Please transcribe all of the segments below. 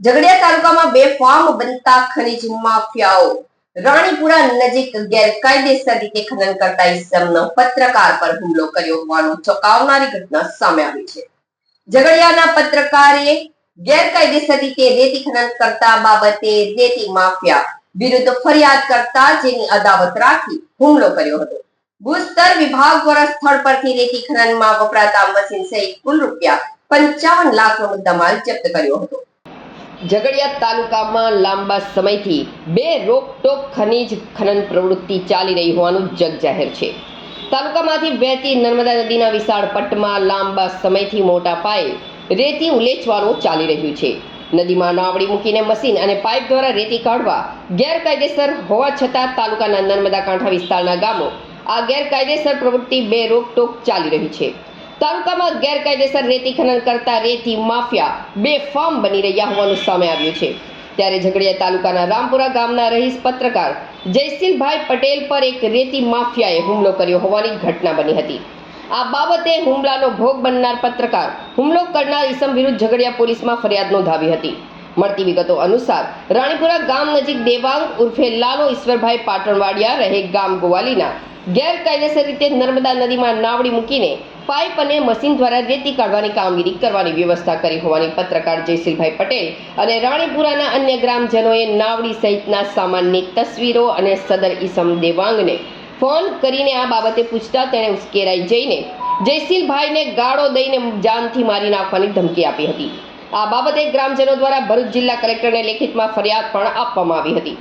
ઝઘડિયા તાલુકામાં બે ફાર્મ બનતા ખનીજ માફિયાઓ. રાણીપુરા નજીક ગેરકાયદેસર રીતે ખનન કરતા ઇસમનો પત્રકાર પર હુમલો કર્યો હોવાનું ચોંકાવનારી ઘટના સામે આવી છે. ઝઘડિયાના પત્રકારે ગેરકાયદેસર રીતે રેતી ખનન કરતા બાબતે રેતી માફિયા વિરુદ્ધ ફરિયાદ કરતા જેની અદાવત રાખી હુમલો કર્યો હતો. ભૂસ્તર વિભાગ દ્વારા સ્થળ પરથી રેતી ખનનમાં વપરાતા મશીન સહિત કુલ રૂપિયા પંચાવન લાખનો મુદ્દામાલ જપ્ત કર્યો હતો. ઝઘડિયા તાલુકામાં લાંબા સમયથી બે રોકટોક ખનીજ ખનન પ્રવૃત્તિ ચાલી રહી હોવાનું જગ જાહેર છે. તાલુકામાંથી વહેતી નર્મદા નદીના વિશાળ પટ્ટમાં લાંબા સમયથી મોટા પાયે રેતી ઉલેચવાનું ચાલી રહ્યું છે. નદીમાં નાવડી મૂકીને મશીન અને પાઇપ દ્વારા રેતી કાઢવા ગેરકાયદેસર હોવા છતાં તાલુકાના નર્મદા કાંઠા વિસ્તારના ગામો આ ગેરકાયદેસર પ્રવૃત્તિ બે રોકટોક ચાલી રહી છે. તાલુકામાં ગેરકાયદેસર રેતી ખનન કરતા રેતી માફિયા બે ફાર્મ બની રહ્યા હોવાનું સામે આવ્યું છે. ત્યારે ઝઘડિયા તાલુકાના રામપુરા ગામના રહીશ પત્રકાર જયશીલભાઈ પટેલ પર એક રેતી માફિયાએ હુમલો કર્યો હોવાની ઘટના બની હતી. આ બાબતે હુમલાનો ભોગ બનનાર પત્રકાર હુમલો કરનાર ઈસમ વિરુદ્ધ ઝઘડિયા પોલીસમાં ફરિયાદ નોંધાવી હતી. મળતી વિગતો અનુસાર રાણીપુરા ગામ નજીક દેવાંગ ઉર્ફે લાલો ઈશ્વરભાઈ પાટણવાડિયા રહે ગામ ગોવાલીના ગેરકાયદેસર રીતે નર્મદા નદીમાં નાવડી મૂકીને પાઇપ અને મશીન દ્વારા રેતી કાઢવાની કામગીરી કરવાની વ્યવસ્થા કરી હોવાની પત્રકાર જયશીલભાઈ પટેલ અને રાણીપુરાના અન્ય ગ્રામજનોએ નાવડી સહિતના સામાનની તસવીરો અને સદર ઈસમ દેવાંગને ફોન કરીને આ બાબતે પૂછતા તેણે ઉશ્કેરાઈ જઈને જયશીલભાઈને ગાળો દઈને જાનથી મારી નાખવાની ધમકી આપી હતી. આ બાબતે ગ્રામજનો દ્વારા ભરૂચ જિલ્લા કલેક્ટરને લેખિતમાં ફરિયાદ પણ આપવામાં આવી હતી.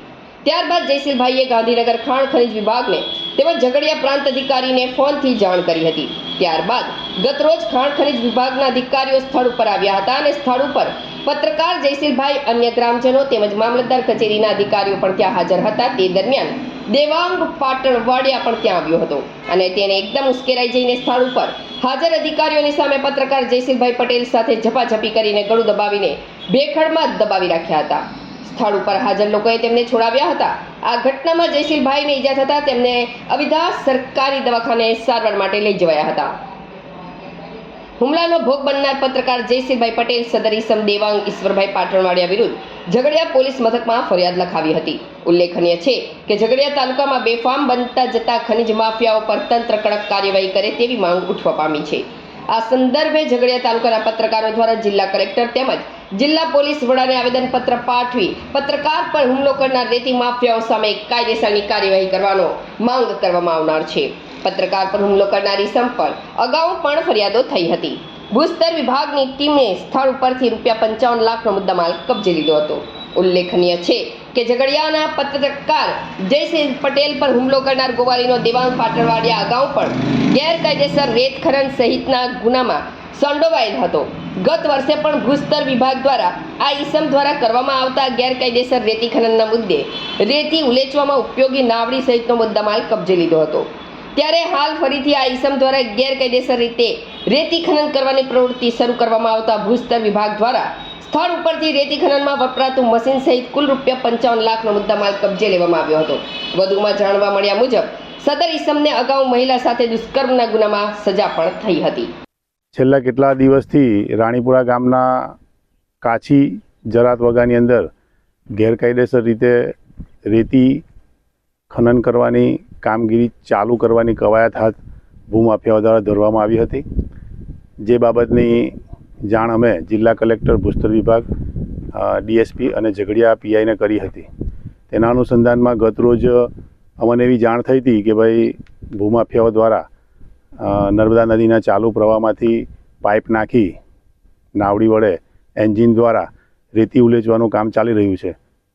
ત્યારબાદ જયશીલભાઈએ ગાંધીનગર ખાણ ખનિજ વિભાગને તેમજ ઝઘડિયા પ્રાંત અધિકારીને ફોનથી જાણ કરી હતી. ત્યારબાદ ગતરોજ ખાણ ખનિજ વિભાગના અધિકારીઓ સ્થળ ઉપર આવ્યા હતા અને સ્થળ ઉપર પત્રકાર જયશીલભાઈ અન્ય ગ્રામજનો તેમજ મામલતદાર કચેરીના અધિકારીઓ પણ ત્યાં હાજર હતા. તે દરમિયાન દેવાંગ પાટણવાડિયા પણ ત્યાં આવ્યો હતો અને તેને એકદમ ઉશ્કેરાઈ જઈને સ્થળ ઉપર હાજર અધિકારીઓની સામે પત્રકાર જયશીલભાઈ પટેલ સાથે ઝપાઝપી કરીને ગળું દબાવીને ભેખડમાં દબાવી રાખ્યા હતા. સ્થળ ઉપર હાજર લોકોએ તેમને છોડાવ્યા હતા. આ ઘટનામાં જયશીલભાઈને ઈજા થતા તેમને અવિધા સરકારી દવાખાને સારવાર માટે લઈ જવાયા હતા. હુમલાનો ભોગ બનનાર પત્રકાર જયશીલભાઈ પટેલ, સદર ઇસમ દેવાંગ, ઈશ્વરભાઈ પાટણવાડિયા વિરુદ્ધ ઝઘડિયા પોલીસ મથકમાં ફરિયાદ લખાવી હતી. ઉલ્લેખનીય છે કે ઝઘડિયા તાલુકામાં બેફામ બનતા જતા ખનિજ માફિયાઓ પર તંત્ર કડક કાર્યવાહી કરે તેવી માંગ ઉઠવા પામી છે. આ સંદર્ભે ઝઘડિયા તાલુકાના પત્રકારો દ્વારા જિલ્લા કલેક્ટર તેમજ જિલ્લા પોલીસ વડાને આવેદનપત્ર પાઠવી પત્રકાર પર હુમલો કરનાર રેતી માફિયાઓ સામે કાયદેસરની કાર્યવાહી કરવાનો માંગ કરવામાં આવનાર છે. પત્રકાર પર હુમલો કરનારી સમ પર અગાઉ પણ ફરિયાદો થઈ હતી. ભૂસ્તર વિભાગની ટીમે સ્થળ ઉપરથી રૂપિયા પંચાવન લાખનો મુદ્દામાલ કબજે લીધો હતો. ઉલ્લેખનીય છે કે ઝઘડિયાના પત્રકાર જયસિંહ પટેલ પર હુમલો કરનાર ગોવાલીનો દેવાંગ પાટણવાડિયા અગાઉ પણ ગેરકાયદેસર રેત ખનન સહિતના ગુનામાં સંડોવાયેલ હતો. ગત વર્ષે પણ ભૂસ્તર વિભાગ દ્વારા આ ઈસમ દ્વારા કરવામાં આવતા ગેરકાયદેસર રેતી ખનનના મુદ્દે રેતી ઉલેચવામાં ઉપયોગી નાવડી સહિતનો મુદ્દામાલ કબજે લીધો હતો. ત્યારે હાલ ફરીથી આ ઈસમ દ્વારા ગેરકાયદેસર રીતે રેતી ખનન કરવાની પ્રવૃત્તિ શરૂ કરવામાં આવતા ભૂસ્તર વિભાગ દ્વારા સ્થળ ઉપરથી રેતી ખનનમાં વપરાતું મશીન સહિત કુલ રૂપિયા પંચાવન લાખનો મુદ્દામાલ કબજે લેવામાં આવ્યો હતો. વધુમાં જાણવા મળ્યા મુજબ, સદર ઈસમને અગાઉ મહિલા સાથે દુષ્કર્મના ગુનામાં સજા પણ થઈ હતી. છેલ્લા કેટલા દિવસથી રાણીપુરા ગામના કાછી જરાત વગાની અંદર ગેરકાયદેસર રીતે રેતી ખનન કરવાની કામગીરી ચાલુ કરવાની કવાયત હાથ ભૂમાફિયાઓ દ્વારા ધરવામાં આવી હતી. જે બાબતની જાણ અમે જિલ્લા કલેક્ટર, ભૂસ્તર વિભાગ ડીએસપી અને ઝઘડિયા પીઆઈને કરી હતી. તેના અનુસંધાનમાં ગતરોજ અમને એવી જાણ થઈ હતી કે ભાઈ ભૂમાફિયાઓ દ્વારા નર્મદા નદીના ચાલુ પ્રવાહમાંથી પાઇપ નાખી નાવડી વડે એન્જિન દ્વારા રેતી ઉલેચવાનું કામ ચાલી રહ્યું છે.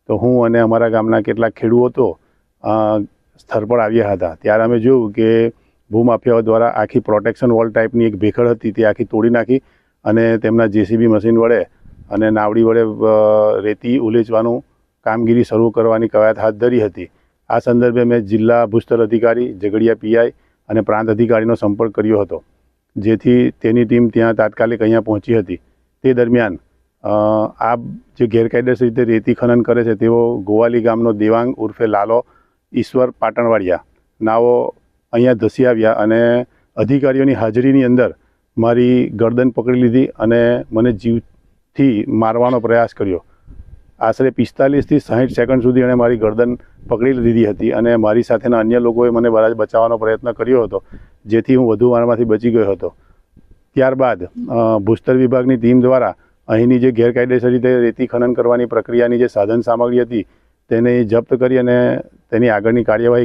તો હું અને અમારા ગામના કેટલાક ખેડૂતો સ્થળ પર આવ્યા હતા. ત્યારે અમે જોયું કે ભૂમાફિયાઓ દ્વારા આખી પ્રોટેક્શન વોલ ટાઈપની એક ભેખડ હતી, તે આખી તોડી નાખી અને તેમના જેસીબી મશીન વડે અને નાવડી વડે રેતી ઉલેચવાનું કામગીરી શરૂ કરવાની કવાયત હાથ ધરી હતી. આ સંદર્ભે મેં જિલ્લા ભૂસ્તર અધિકારી ઝઘડિયા પીઆઈ અને પ્રાંત અધિકારીનો સંપર્ક કર્યો હતો, જેથી તેની ટીમ ત્યાં તાત્કાલિક અહીંયા પહોંચી હતી. તે દરમિયાન આ જે ગેરકાયદેસર રીતે રેતી ખનન કરે છે, તેઓ ગોવાલી ગામનો દેવાંગ ઉર્ફે લાલો ઈશ્વર પાટણવાડિયા નાઓ અહીંયા ધસી આવ્યા અને અધિકારીઓની હાજરીની અંદર મારી ગરદન પકડી લીધી અને મને જીવથી મારવાનો પ્રયાસ કર્યો. આશરે પિસ્તાલીસથી સાહીઠ સેકન્ડ સુધી એણે મારી ગરદન પકડી લીધી હતી અને મારી સાથેના અન્ય લોકોએ મને બરાજ બચાવવાનો પ્રયત્ન કર્યો હતો, જેથી હું વધુ વારમાંથી બચી ગયો હતો. ત્યારબાદ ભૂસ્તર વિભાગની ટીમ દ્વારા અહીંની જે ગેરકાયદેસર રીતે રેતી ખનન કરવાની પ્રક્રિયાની જે સાધન સામગ્રી હતી, તેને જપ્ત કરી અને તેની આગળની કાર્યવાહી